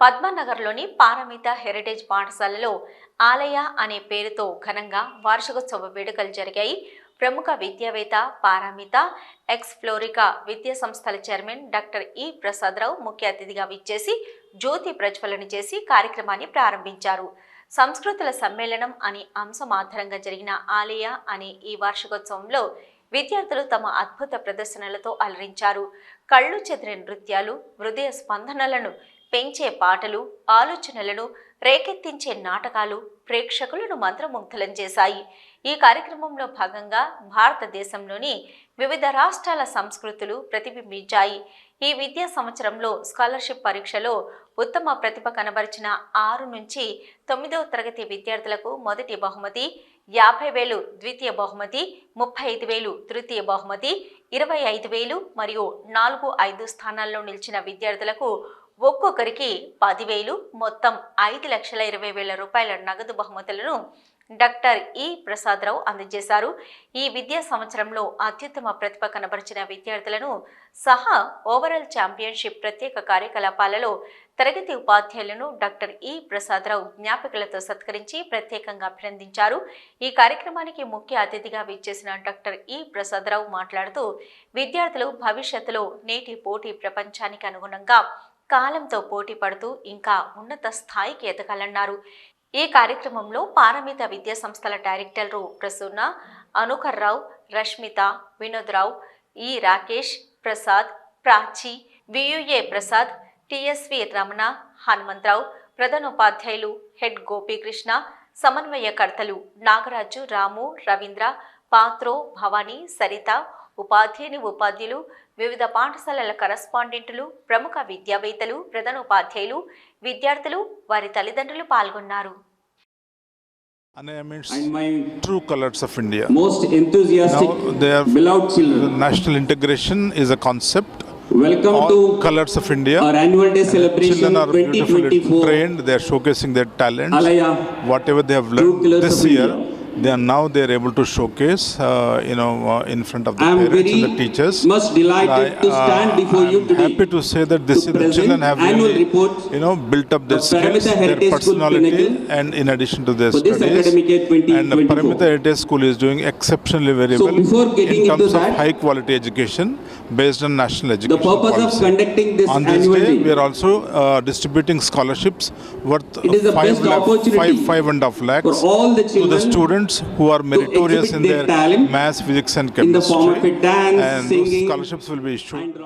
పద్మనగర్లోని Paramita heritage పాఠశాలలో ఆలయ అనే పేరుతో ఘనంగా వార్షికోత్సవ వేడుకలు జరిగాయి. ప్రముఖ విద్యావేత్త పారామిత ఎక్స్ ఫ్లోరికా విద్యా సంస్థల చైర్మన్ డాక్టర్ ఈ ప్రసాదరావు ముఖ్య అతిథిగా విచ్చేసి జ్యోతి ప్రజ్వలన చేసి కార్యక్రమాన్ని ప్రారంభించారు. సంస్కృతుల సమ్మేళనం అనే అంశం ఆధారంగా జరిగిన ఆలయ అనే ఈ వార్షికోత్సవంలో విద్యార్థులు తమ అద్భుత ప్రదర్శనలతో అలరించారు. కళ్ళు చెదిరే నృత్యాలు హృదయ స్పందనలను పెంచే పాటలు ఆలోచనలను రేకెత్తించే నాటకాలు ప్రేక్షకులను మంత్రముగ్ధలం చేశాయి. ఈ కార్యక్రమంలో భాగంగా భారతదేశంలోని వివిధ రాష్ట్రాల సంస్కృతులు ప్రతిబింబించాయి. ఈ విద్యా సంవత్సరంలో స్కాలర్షిప్ పరీక్షలో ఉత్తమ ప్రతిభ కనబరిచిన ఆరు నుంచి తొమ్మిదవ తరగతి విద్యార్థులకు మొదటి బహుమతి యాభై వేలు ద్వితీయ బహుమతి ముప్పై ఐదు వేలు తృతీయ బహుమతి ఇరవై ఐదు వేలు మరియు నాలుగు ఐదు స్థానాల్లో నిలిచిన విద్యార్థులకు ఒక్కొక్కరికి పదివేలు మొత్తం ఐదు లక్షల ఇరవై వేల రూపాయల నగదు బహుమతులను డాక్టర్ ఈ ప్రసాదరావు అందజేశారు. ఈ విద్యా సంవత్సరంలో అత్యుత్తమ ప్రతిభ కనబరిచిన విద్యార్థులను సహా ఓవరాల్ ఛాంపియన్షిప్ ప్రత్యేక కార్యకలాపాలలో తరగతి ఉపాధ్యాయులను డాక్టర్ ఈ ప్రసాదరావు జ్ఞాపికలతో సత్కరించి ప్రత్యేకంగా అభినందించారు. ఈ కార్యక్రమానికి ముఖ్య అతిథిగా విచ్చేసిన డాక్టర్ ఈ ప్రసాదరావు మాట్లాడుతూ విద్యార్థులు భవిష్యత్తులో నేటి పోటీ ప్రపంచానికి అనుగుణంగా కాలంతో పోటీ పడుతూ ఇంకా ఉన్నత స్థాయికి ఎదగాలన్నారు. ఈ కార్యక్రమంలో పారమిత విద్యా సంస్థల డైరెక్టర్లు ప్రసూన అనుకర్రావు రష్మిత వినోద్రావు ఈ రాకేష్ ప్రసాద్ ప్రాచి వియుఏ ప్రసాద్ టిఎస్వి రమణ హనుమంతరావు ప్రధానోపాధ్యాయులు హెడ్ గోపీకృష్ణ సమన్వయకర్తలు నాగరాజు రాము రవీంద్ర పాత్రో భవానీ సరిత ఉపాధ్యాయుని ఉపాధ్యులు వివిధ పాఠశాలల కరస్పాండెంట్లు ప్రముఖ విద్యావేత్తలు ప్రధానోపాధ్యాయులు విద్యార్థులు వారి తల్లిదండ్రులు పాల్గొన్నారు And I mean, and my true colors of India. most enthusiastic, Now they are beloved children. national integration is a concept. Welcome All to colors of India. our annual day celebration Children are beautifully 2024. trained. They are showcasing their talents. Alaya, Whatever they have learned this year, India. They are now they are able to showcase. Uh, you know, uh, in front of the I am parents and the teachers. much delighted I, to stand before you I'm today Happy to say that this year the children have really, report you know, built up their of skills, their personality, and in addition to their this studies. And the 2024. Paramita Heritage School is doing exceptionally very So well before getting in into terms of high quality education based on national education. The purpose of policy. conducting this On this day, day we are also uh, distributing scholarships worth It is the five, best lakh- opportunity five, five and a half lakhs for all the to the children students who are meritorious in their maths, physics, and in the chemistry. form of dance, and those singing, scholarships will be issued.